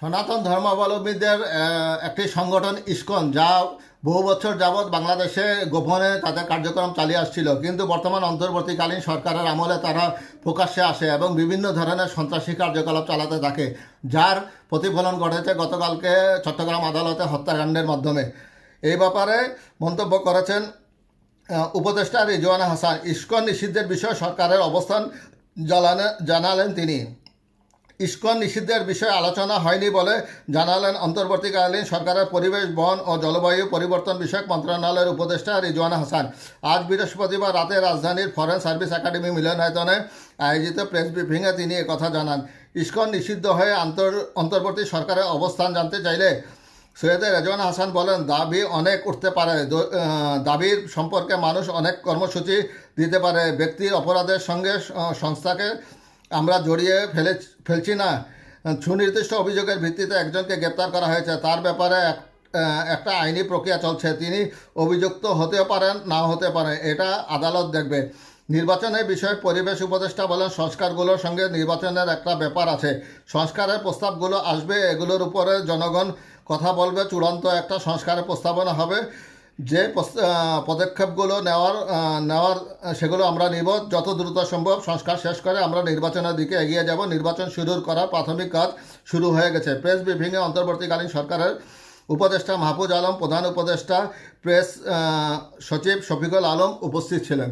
সনাতন ধর্মাবলম্বীদের একটি সংগঠন ইস্কন, যা বহু বছর যাবৎ বাংলাদেশে গোপনে তাদের কার্যক্রম চালিয়ে আসছিল। কিন্তু বর্তমান অন্তর্বর্তীকালীন সরকারের আমলে তারা প্রকাশ্যে আসে এবং বিভিন্ন ধরনের সন্ত্রাসী কার্যকলাপ চালাতে থাকে, যার প্রতিফলন ঘটেছে গতকালকে চট্টগ্রাম আদালতে হত্যাকাণ্ডের মাধ্যমে। এই ব্যাপারে মন্তব্য করেছেন উপদেষ্টা রিজওয়ানা হাসান। ইস্কন নিষিদ্ধের বিষয়ে সরকারের অবস্থান জানালেন তিনি। ইস্কন নিষিদ্ধের বিষয়ে আলোচনা হয়নি বলে জানালেন অন্তর্বর্তীকালীন সরকারের পরিবেশ, বন ও জলবায়ু পরিবর্তন বিষয়ক মন্ত্রণালয়ের উপদেষ্টা রিজওয়ানা হাসান। আজ বৃহস্পতিবার রাতে রাজধানীর ফরেন সার্ভিস একাডেমি মিলনায়তনে আয়োজিত প্রেস ব্রিফিংয়ে তিনি কথা জানান। ইস্কন নিষিদ্ধ হয়ে আন্তর, অন্তর্বর্তী সরকারের অবস্থান জানতে চাইলে সৈয়দে রেজওয়ান হাসান বলেন, দাবি অনেক উঠতে পারে। দাবির সম্পর্কে মানুষ অনেক কর্মসূচি দিতে পারে। ব্যক্তির অপরাধের সঙ্গে সংস্থাকে আমরা জড়িয়ে ফেলে ফেলছি না। সুনির্দিষ্ট অভিযোগের ভিত্তিতে একজনকে গ্রেপ্তার করা হয়েছে। তার ব্যাপারে এক- একটা আইনি প্রক্রিয়া চলছে। তিনি অভিযুক্ত হতে পারেন না হতে পারেন এটা আদালত দেখবে। নির্বাচনের বিষয়ে পরিবেশ উপদেষ্টা বলেন, সংস্কারগুলোর সঙ্গে নির্বাচনের একটা ব্যাপার আছে। সংস্কারের প্রস্তাবগুলো আসবে, এগুলোর উপরে জনগণ কথা বলবে, চূড়ান্ত একটা সংস্কারের প্রস্তাবনা হবে। যে পদক্ষেপগুলো নেওয়ার নেওয়ার সেগুলো আমরা নিব। যত দ্রুত সম্ভব সংস্কার শেষ করে আমরা নির্বাচনের দিকে এগিয়ে যাব। নির্বাচন শুরুর করার প্রাথমিক কাজ শুরু হয়ে গেছে। প্রেস ব্রিফিংয়ে অন্তর্বর্তীকালীন সরকারের উপদেষ্টা মাহফুজ আলম, প্রধান উপদেষ্টা, প্রেস সচিব শফিকুল আলম উপস্থিত ছিলেন।